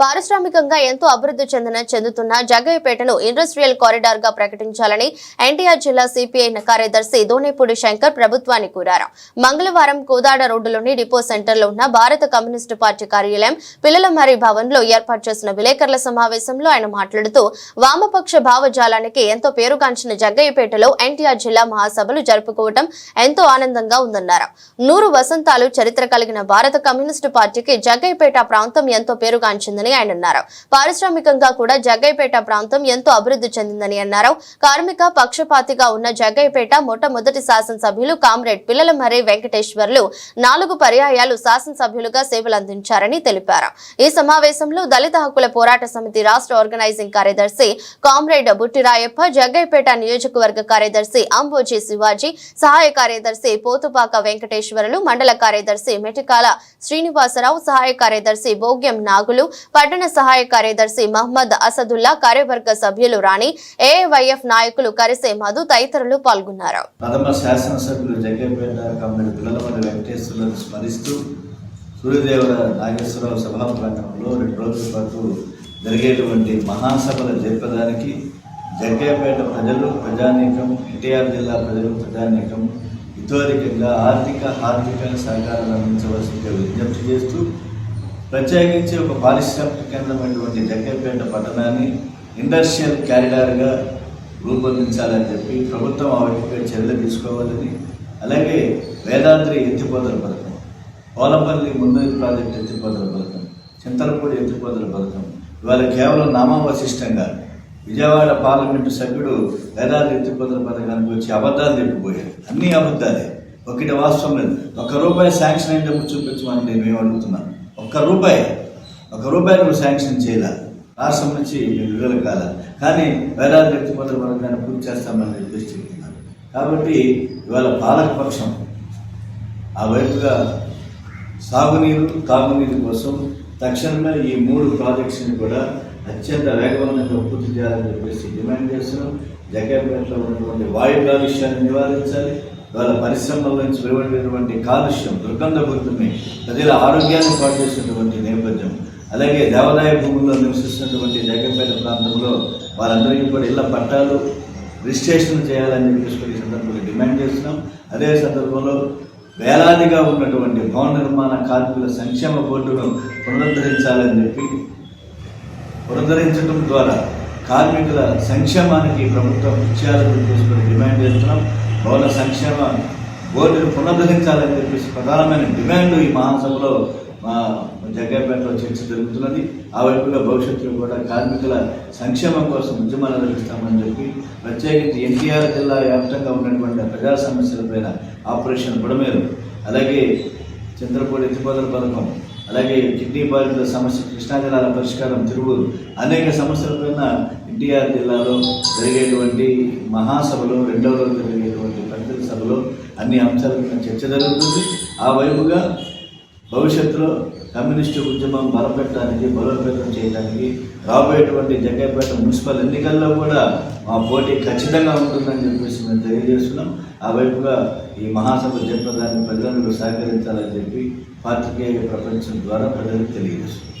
పారిశ్రామికంగా ఎంతో అభివృద్ధి చెందిన చెందుతున్న జగ్గయ్యపేటను ఇండస్ట్రియల్ కారిడార్గా ప్రకటించాలని ఎన్టీఆర్ జిల్లా సిపిఐ కార్యదర్శి దోనేపూడి శంకర్ ప్రభుత్వాన్ని కోరారు. మంగళవారం కోదాడ రోడ్డులోని డిపో సెంటర్లో ఉన్న భారత కమ్యూనిస్టు పార్టీ కార్యాలయం పిల్లల మరి భవన్లో ఏర్పాటు చేసిన విలేకరుల సమావేశంలో ఆయన మాట్లాడుతూ వామపక్ష భావజాలానికి ఎంతో పేరుగాంచిన జగ్గయ్యపేటలో ఎన్టీఆర్ జిల్లా మహాసభలు జరుపుకోవడం ఎంతో ఆనందంగా ఉందన్నారు. నూరు వసంతాలు చరిత్ర కలిగిన భారత కమ్యూనిస్టు పార్టీకి జగ్గయ్యపేట ప్రాంతం ఎంతో పేరుగాంచిందని ఆయన అన్నారు. పారిశ్రామికంగా కూడా జగ్గైపేట ప్రాంతం ఎంతో అభివృద్ధి చెందిందని అన్నారు. కార్మిక పక్షపాతిగా ఉన్న జగ్గైపేట మొట్టమొదటి శాసనసభ్యులు కామ్రేడ్ పిల్లల మరే వెంకటేశ్వర్లు నాలుగు పర్యాయాలు శాసనసభ్యులుగా సేవలు అందించారని తెలిపారు. ఈ సమావేశంలో దళిత హక్కుల పోరాట సమితి రాష్ట్ర ఆర్గనైజింగ్ కార్యదర్శి కామ్రేడ్ బుట్టిరాయప్ప జగ్గైపేట నియోజకవర్గ కార్యదర్శి అంబోజీ శివాజీ సహాయ కార్యదర్శి పోతుపాక వెంకటేశ్వరులు మండల కార్యదర్శి మెటికాల శ్రీనివాసరావు సహాయ కార్యదర్శి భోగ్యం నాగులు పట్టణ సహాయ కార్యదర్శి మహమ్మద్ అసదుల్లా కార్యవర్గ సభ్యులు రాణి ఏవైఎఫ్ నాయకులు కరిసే మధు తదితరులు పాల్గొన్నారు. ప్రథమ సూర్యదేవర నాగేశ్వరరావు సభా ప్రాంగణంలో రెండు రోజుల పాటు జరిగేటువంటి మహాసభలు జరిపడానికి జగ్గేపేట ప్రజలు ప్రజానీకం ఎన్టీఆర్ జిల్లా ప్రజలు ప్రజానీకం ఇతోరికంగా ఆర్థిక ఆర్థిక సహకారం అందించవలసిందిగా విజ్ఞప్తి చేస్తూ ప్రత్యేకించి ఒక పారిశ్రామిక కేంద్రమైనటువంటి జగ్గయ్యపేట పట్టణాన్ని ఇండస్ట్రియల్ క్యారిడార్గా రూపొందించాలని చెప్పి ప్రభుత్వం ఆ వైపుగా చర్యలు తీసుకోవాలని అలాగే వేదాద్రి ఎత్తిపోతల పథకం పోలపల్లి ముందరి ప్రాజెక్ట్ ఎత్తిపోతల పథకం చింతలపూడి ఎత్తిపోతల పథకం ఇవాళ కేవలం నామావశిష్టంగా విజయవాడ పార్లమెంటు సభ్యుడు వేదాద్రి ఎత్తిపోతల పథకానికి వచ్చి అబద్ధాలు చెప్పిపోయారు. అన్నీ అబద్ధాలే. ఒకటి వాస్తవం లేదు. ఒక్క రూపాయి శాంక్షన్ అయినప్పుడు చూపించమని నేను మేము అడుగుతున్నాం? ఒక్క రూపాయి ఒక రూపాయి నువ్వు శాంక్షన్ చేయాల. రాష్ట్రం నుంచి మీకు విడుదల కాల. కానీ వేలాది వ్యక్తిగత వర్గాన్ని పూర్తి చేస్తామని నిర్దేశం చెప్తున్నారు కాబట్టి ఇవాళ పాలకపక్షం ఆ వైపుగా సాగునీరు తాగునీరు కోసం తక్షణమే ఈ మూడు ప్రాజెక్ట్స్ని కూడా అత్యంత వేగవంతంగా పూర్తి చేయాలని చెప్పేసి డిమాండ్ చేస్తున్నాం. జగ్గపేటలో ఉన్నటువంటి వాయు కాలుష్యాన్ని నివారించాలి. వాళ్ళ పరిశ్రమల నుంచి వెలువడినటువంటి కాలుష్యం దుర్గంధపూరితమే ప్రజల ఆరోగ్యాన్ని పాటు చేసినటువంటి నేపథ్యం అలాగే దేవాదాయ భూముల్లో నివసిస్తున్నటువంటి జగన్పేట ప్రాంతంలో వారందరికీ కూడా ఇళ్ళ పట్టాలు రిజిస్ట్రేషన్ చేయాలని చెప్పేసి సందర్భంలో డిమాండ్ చేస్తున్నాం. అదే సందర్భంలో వేలాదిగా ఉన్నటువంటి భవన నిర్మాణ కార్మికుల సంక్షేమ బోర్డును పునరుద్ధరించాలని చెప్పి పునరుద్ధరించడం ద్వారా కార్మికుల సంక్షేమానికి ప్రభుత్వం ఇచ్చేయాలని చెప్పేసి డిమాండ్ చేస్తున్నాం. భవన సంక్షేమ బోర్డును పునరుద్ధరించాలని చెప్పేసి ప్రధానమైన డిమాండ్ ఈ మహాసభలో మా జగ్గపేటలో చర్చ జరుగుతున్నది. ఆ వైపుగా భవిష్యత్తులో కూడా కార్మికుల సంక్షేమం కోసం ఉద్యమాలు నిర్వహిస్తామని చెప్పి ప్రత్యేకించి ఎన్టీఆర్ జిల్లా వ్యాప్తంగా ఉన్నటువంటి ప్రజా సమస్యలపైన ఆపరేషన్ బుడమేరు అలాగే చంద్రపూడి ఎత్తిపోతల పథకం అలాగే కిడ్నీ బాధితుల సమస్య కృష్ణా జిల్లాల పరిష్కారం తిరువురు అనేక సమస్యలపైన ఎన్టీఆర్ జిల్లాలో జరిగేటువంటి మహాసభలో రెండవ రోజు జరిగేటువంటి ప్రతినిధి సభలో అన్ని అంశాల చర్చ జరుగుతుంది. ఆ వైపుగా భవిష్యత్తులో కమ్యూనిస్టు ఉద్యమం బలపెట్టడానికి బలోపేతం చేయడానికి రాబోయేటువంటి జగ్గైపేట మున్సిపల్ ఎన్నికల్లో కూడా మా పోటీ ఖచ్చితంగా ఉంటుందని చెప్పేసి మేము తెలియజేస్తున్నాం. ఆ వైపుగా ఈ మహాసభ జరపడానికి ప్రజలందరూ సహకరించాలని చెప్పి పాత్రికేయ ప్రపంచం ద్వారా ప్రజలకు తెలియజేస్తున్నాం.